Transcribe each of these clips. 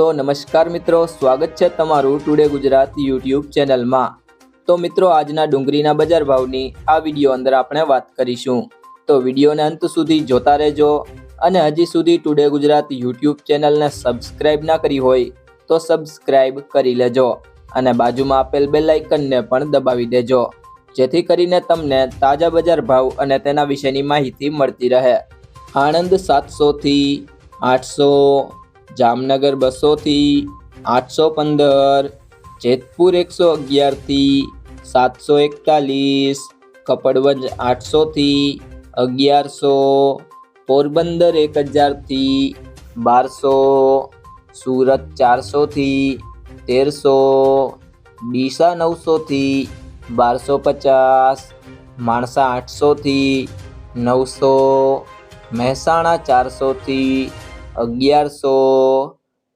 તો નમસ્કાર મિત્રો, સ્વાગત છે તમારું ટુડે ગુજરાત યુટ્યુબ ચેનલમાં. તો મિત્રો, આજના ડુંગળીના બજાર ભાવની આ વીડિયો અંદર આપણે વાત કરીશું. તો વિડીયોને અંત સુધી જોતા રહેજો અને હજી સુધી ટુડે ગુજરાત યુટ્યુબ ચેનલને સબસ્ક્રાઈબ ના કરી હોય તો સબસ્ક્રાઈબ કરી લેજો અને બાજુમાં આપેલ બેલ આઇકનને પણ દબાવી દેજો. જેથી કરીને તમને તાજા બજાર ભાવ અને તેના વિશેની માહિતી મળતી રહે. આણંદ સાતસોથી આઠસો જામનગર બસોથી આઠસો પંદર જેતપુર એકસો અગિયારથી સાતસો એકતાલીસ કપડવંજ આઠસોથી અગિયારસો પોરબંદર એક હજારથી બારસો સુરત ચારસોથી તેરસો ડીસા નવસોથી બારસો પચાસ માણસા આઠસોથી નવસો મહેસાણા ચારસોથી અગિયારસો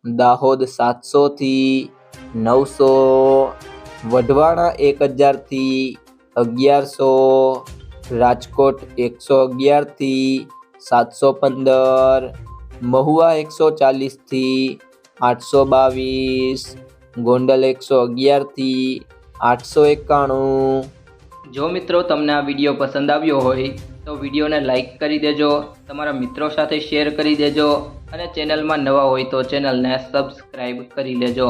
દાહોદ સાતસોથી નવસો, વઢવાણા એક હજારથી અગિયારસો, રાજકોટ એકસો અગિયારથી સાતસો પંદર, મહુવા એકસો ચાલીસથી આઠસો બાવીસ, ગોંડલ એકસો અગિયારથી આઠસો એકાણું. જો મિત્રો તમને આ વીડિયો પસંદ આવ્યો હોય તો વિડીયોને લાઇક કરી દેજો, તમારા મિત્રો સાથે શેર કરી દેજો અને ચેનલમાં નવા હોય તો ચેનલને સબસ્ક્રાઈબ કરી લેજો.